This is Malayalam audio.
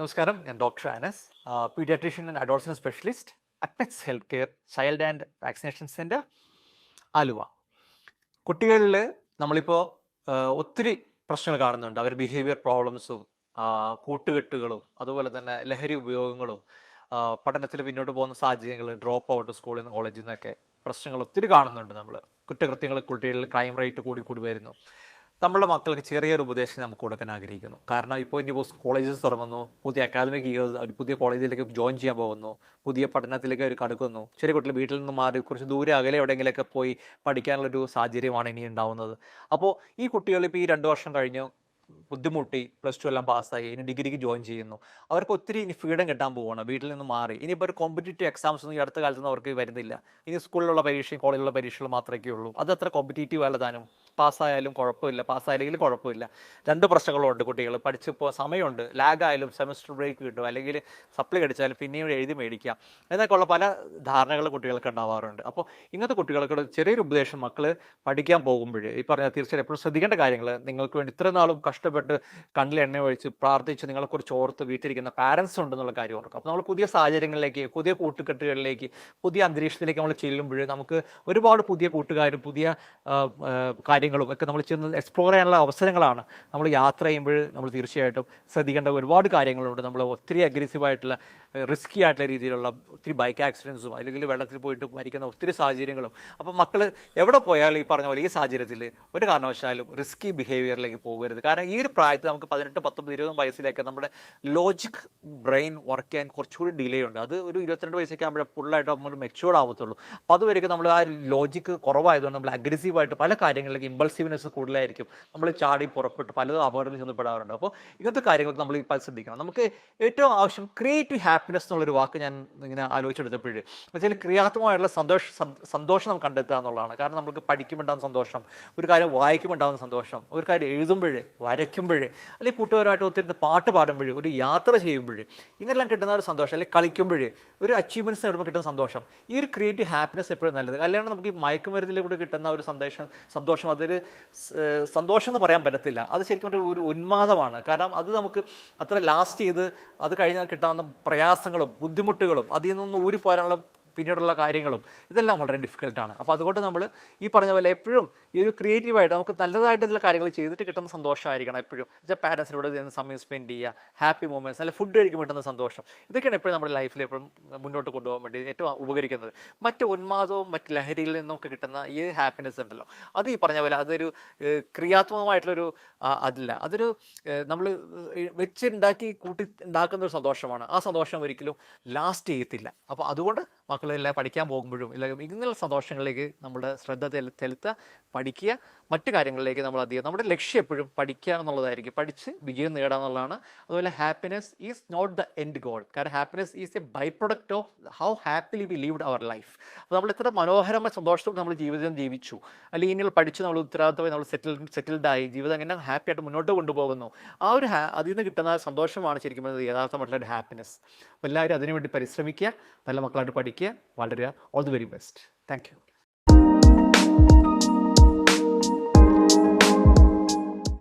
നമസ്കാരം. ഞാൻ doctor Anas paediatrician and adolescent specialist at Mex health care child and vaccination centre Aluva. കുട്ടികളിൽ നമ്മളിപ്പോൾ ഒത്തിരി പ്രശ്നങ്ങൾ കാണുന്നുണ്ട്. അവർ ബിഹേവിയർ പ്രോബ്ലംസും കൂട്ടുകെട്ടുകളും അതുപോലെ തന്നെ ലഹരി ഉപയോഗങ്ങളും പഠനത്തിൽ പിന്നോട്ട് പോകുന്ന സാഹചര്യങ്ങൾ ഡ്രോപ്പ് ഔട്ട് സ്കൂളിൽ നിന്ന് കോളേജിൽ നിന്നൊക്കെ പ്രശ്നങ്ങൾ ഒത്തിരി കാണുന്നുണ്ട് നമ്മൾ കുറ്റകൃത്യങ്ങൾ കുട്ടികളിൽ ക്രൈം റേറ്റ് കൂടി കൂടി വരുന്നു. നമ്മളുടെ മക്കൾക്ക് ചെറിയൊരു ഉപദേശം നമുക്ക് കൊടുക്കാൻ ആഗ്രഹിക്കുന്നു. കാരണം ഇപ്പോൾ ഇനി കോളേജസ് തുറന്നു പുതിയ അക്കാദമിക് ഇയേഴ്സ് പുതിയ കോളേജിലേക്ക് ജോയിൻ ചെയ്യാൻ പോകുന്നു പുതിയ പഠനത്തിലേക്ക് അവർ കടക്കുന്നു. ചെറിയ കുട്ടികൾ വീട്ടിൽ നിന്ന് മാറി കുറച്ച് ദൂരെ അകലെ എവിടെയെങ്കിലുമൊക്കെ പോയി പഠിക്കാനുള്ളൊരു സാഹചര്യമാണ് ഇനി ഉണ്ടാവുന്നത്. അപ്പോൾ ഈ കുട്ടികൾ ഇപ്പോൾ ഈ രണ്ട് വർഷം കഴിഞ്ഞ് ബുദ്ധിമുട്ടി പ്ലസ് ടു എല്ലാം പാസ്സായി ഇനി ഡിഗ്രിക്ക് ജോയിൻ ചെയ്യുന്നു. അവർക്ക് ഒത്തിരി ഇനി ഫ്രീഡം കിട്ടാൻ പോവുകയാണ് വീട്ടിൽ നിന്ന് മാറി. ഇനിയിപ്പോൾ ഒരു കോമ്പറ്റേറ്റീവ് എക്സാംസ് ഒന്നും ഈ അടുത്ത കാലത്തൊന്നും അവർക്ക് വരുന്നില്ല. ഇനി സ്കൂളിലുള്ള പരീക്ഷയും കോളേജിലുള്ള പരീക്ഷകൾ മാത്രമേ ഉള്ളൂ. അത് അത്ര കോമ്പറ്റേറ്റീവ് അല്ലതാനും പാസ്സായാലും കുഴപ്പമില്ല. പാസ്സായില്ലെങ്കിൽ കുഴപ്പമില്ല. രണ്ട് പ്രശ്നങ്ങളുണ്ട് കുട്ടികൾ. പഠിച്ചിപ്പോൾ സമയമുണ്ട്. ലാഗായാലും സെമസ്റ്റർ ബ്രേക്ക് കിട്ടും. അല്ലെങ്കിൽ സപ്ലൈ അടിച്ചാലും പിന്നെയും എഴുതി മേടിക്കാം. എന്നൊക്കെയുള്ള പല ധാരണകൾ കുട്ടികൾക്ക് ഉണ്ടാവാറുണ്ട്. അപ്പോൾ ഇങ്ങനത്തെ കുട്ടികൾക്ക് ചെറിയൊരു ഉപദേശം മക്കൾ പഠിക്കാൻ പോകുമ്പോൾ ഈ പറഞ്ഞ തീർച്ചയായും എപ്പോഴും ശ്രദ്ധിക്കേണ്ട കാര്യങ്ങൾ നിങ്ങൾക്ക് വേണ്ടി ഇത്ര നാളും കഷ്ടപ്പെട്ട് കണ്ണിൽ എണ്ണ ഒഴിച്ച് പ്രാർത്ഥിച്ച് നിങ്ങളെക്കുറിച്ച് ഓർത്ത് വീട്ടിലിരിക്കുന്ന പാരൻസ് ഉണ്ടെന്നുള്ള കാര്യം ഓർക്കും അപ്പോൾ നമ്മൾ പുതിയ സാഹചര്യങ്ങളിലേക്ക് പുതിയ കൂട്ടുകെട്ടുകളിലേക്ക് പുതിയ അന്തരീക്ഷത്തിലേക്ക് നമ്മൾ ചെല്ലുമ്പോൾ നമുക്ക് ഒരുപാട് പുതിയ കൂട്ടുകാരും പുതിയ കാര്യങ്ങളും ഒക്കെ നമ്മൾ ചെന്ന് എക്സ്പ്ലോർ ചെയ്യാനുള്ള അവസരങ്ങളാണ് നമ്മൾ യാത്ര ചെയ്യുമ്പോൾ നമ്മൾ തീർച്ചയായിട്ടും ശ്രദ്ധിക്കേണ്ട ഒരുപാട് കാര്യങ്ങളുണ്ട്. നമ്മൾ ഒത്തിരി അഗ്രസീവായിട്ടുള്ള റിസ്കി ആയിട്ടുള്ള രീതിയിലുള്ള ഒത്തിരി ബൈക്ക് ആക്സിഡൻസും അല്ലെങ്കിൽ വെള്ളത്തിൽ പോയിട്ട് മരിക്കുന്ന ഒത്തിരി സാഹചര്യങ്ങളും. അപ്പോൾ മക്കൾ എവിടെ പോയാലും ഈ പറഞ്ഞ പോലെ ഈ സാഹചര്യത്തിൽ ഒരു കാരണവശാലും റിസ്കി ബിഹേവിയറിലേക്ക് പോകരുത്. കാരണം ഈ ഒരു പ്രായത്തിൽ നമുക്ക് പതിനെട്ട് പത്തൊമ്പത് ഇരുപത് വയസ്സിലേക്ക് നമ്മുടെ ലോജിക് ബ്രെയിൻ വർക്ക് ചെയ്യാൻ കുറച്ചുകൂടി ഡിലേ ഉണ്ട്. അത് ഒരു ഇരുപത്തിരണ്ട് വയസ്സൊക്കെ ആകുമ്പോഴേ ഫുള്ളായിട്ട് നമ്മൾ മെച്ചുവേർഡ് ആവത്തുള്ളൂ. അപ്പോൾ അതുവരെയൊക്കെ നമ്മൾ ആ ലോജിക്ക് കുറവായതുകൊണ്ട് നമ്മൾ അഗ്രസീവായിട്ട് പല കാര്യങ്ങളിലേക്ക് ഇമ്പൾസീവ്നെസ് കൂടുതലായിരിക്കും. നമ്മൾ ചാടി പുറപ്പെട്ട് പലതും അപകടത്തിൽ ചെന്നപ്പെടാറുണ്ട് അപ്പോൾ ഇങ്ങനത്തെ കാര്യങ്ങളൊക്കെ നമ്മൾ ശ്രദ്ധിക്കണം. നമുക്ക് ഏറ്റവും ആവശ്യം ക്രിയേറ്റീവ് ഹാപ്പിനെസ് എന്നുള്ളൊരു വാക്ക് ഞാൻ ഇങ്ങനെ ആലോചിച്ചെടുത്തപ്പോഴേ വെച്ചാൽ ക്രിയാത്മകമായിട്ടുള്ള സന്തോഷ സന്തോഷം നമുക്ക് കണ്ടെത്തുക എന്നുള്ളതാണ്. കാരണം നമുക്ക് പഠിക്കുമ്പോണ്ടാകുന്ന സന്തോഷം ഒരു കാര്യം വായിക്കുമ്പോണ്ടാകുന്ന സന്തോഷം ഒരു കാര്യം എഴുതുമ്പോഴേ വരയ്ക്കുമ്പോഴേ അല്ലെങ്കിൽ കൂട്ടുകാരുമായിട്ട് ഒത്തിരി പാട്ട് പാടുമ്പോൾ ഒരു യാത്ര ചെയ്യുമ്പോൾ ഇങ്ങനെല്ലാം കിട്ടുന്ന ഒരു സന്തോഷം. അല്ലെങ്കിൽ കളിക്കുമ്പോൾ ഒരു അച്ചീവ്മെന്റ്സ് നേടുമ്പോൾ കിട്ടുന്ന സന്തോഷം. ഈ ഒരു ക്രിയേറ്റീവ് ഹാപ്പിനെസ് എപ്പോഴും നല്ലത്. അല്ലാണ്ട് നമുക്ക് ഈ മയക്കുമരുന്നിലൂടെ കിട്ടുന്ന ഒരു സന്ദേശം സന്തോഷം അതൊരു സന്തോഷം എന്ന് പറയാൻ പറ്റത്തില്ല. അത് ശരിക്കും ഒരു ഉന്മാദമാണ്. കാരണം അത് നമുക്ക് അത്ര ലാസ്റ്റ് ചെയ്ത് അത് കഴിഞ്ഞാൽ കിട്ടാവുന്ന പ്രയാസങ്ങളും ബുദ്ധിമുട്ടുകളും അതിൽ നിന്നൊന്നും ഊരി പോരാനുള്ള പിന്നീടുള്ള കാര്യങ്ങളും ഇതെല്ലാം വളരെ ഡിഫിക്കൽട്ടാണ് അപ്പോൾ അതുകൊണ്ട് നമ്മൾ ഈ പറഞ്ഞ പോലെ എപ്പോഴും ഈ ഒരു ക്രിയേറ്റീവായിട്ട് നമുക്ക് നല്ലതായിട്ട് നല്ലതായിട്ടുള്ള കാര്യങ്ങൾ ചെയ്തിട്ട് കിട്ടുന്ന സന്തോഷമായിരിക്കണം എപ്പോഴും. വെച്ചാൽ പാരൻസിനോട് ചെയ്യുന്ന സമയം സ്പെൻഡ് ചെയ്യുക ഹാപ്പി മൂമെന്റ്സ് നല്ല ഫുഡ് കഴിക്കുമ്പോൾ കിട്ടുന്ന സന്തോഷം. ഇതൊക്കെയാണ് എപ്പോഴും നമ്മുടെ ലൈഫിൽ എപ്പോഴും മുന്നോട്ട് കൊണ്ടുപോകാൻ വേണ്ടി ഏറ്റവും ഉപകരിക്കുന്നത്. മറ്റ് ഉന്മാദവും മറ്റ് ലഹരിയിൽ നിന്നൊക്കെ കിട്ടുന്ന ഈ ഹാപ്പിനെസ് ഉണ്ടല്ലോ. അത് ഈ പറഞ്ഞ പോലെ അതൊരു ക്രിയാത്മകമായിട്ടുള്ളൊരു അതില്ല. അതൊരു നമ്മൾ വെച്ചുണ്ടാക്കി കൂട്ടി ഉണ്ടാക്കുന്ന ഒരു സന്തോഷമാണ്. ആ സന്തോഷം ഒരിക്കലും ലാസ്റ്റ് ചെയ്യത്തില്ല. അപ്പോൾ അതുകൊണ്ട് മക്കളെല്ലാം പഠിക്കാൻ പോകുമ്പോഴും ഇല്ലെങ്കിൽ ഇങ്ങനെയുള്ള സന്തോഷങ്ങളിലേക്ക് നമ്മുടെ ശ്രദ്ധ ചെലുത്തുക പഠിക്കുക. മറ്റു കാര്യങ്ങളിലേക്ക് നമ്മൾ അധികം നമ്മുടെ ലക്ഷ്യം എപ്പോഴും പഠിക്കുക എന്നുള്ളതായിരിക്കും. പഠിച്ച് വിജയം നേടുക എന്നുള്ളതാണ്. അതുപോലെ happiness is not the end goal കാരണം happiness is a by product of how happily we lived our life അപ്പോൾ നമ്മൾ എത്ര മനോഹരമായ സന്തോഷത്തോടെ നമ്മൾ ജീവിതം ജീവിച്ചു. അല്ലെങ്കിൽ ഇനി പഠിച്ച് നമ്മൾ ഉത്തരവാദിത്തമായി നമ്മൾ സെറ്റിൽ സെറ്റിൽഡായി ജീവിതം എങ്ങനെ ഹാപ്പി ആയിട്ട് മുന്നോട്ട് കൊണ്ടുപോകുന്നു. ആ ഒരു അതിൽ നിന്ന് കിട്ടുന്ന സന്തോഷമാണ് ശരിക്കും യഥാർത്ഥമായിട്ടുള്ള ഹാപ്പിനെസ് എല്ലാവരും അതിനുവേണ്ടി പരിശ്രമിക്കുക. നല്ല മക്കളായിട്ട് പഠിക്കുക. care, Valeria. All the very best. Thank you.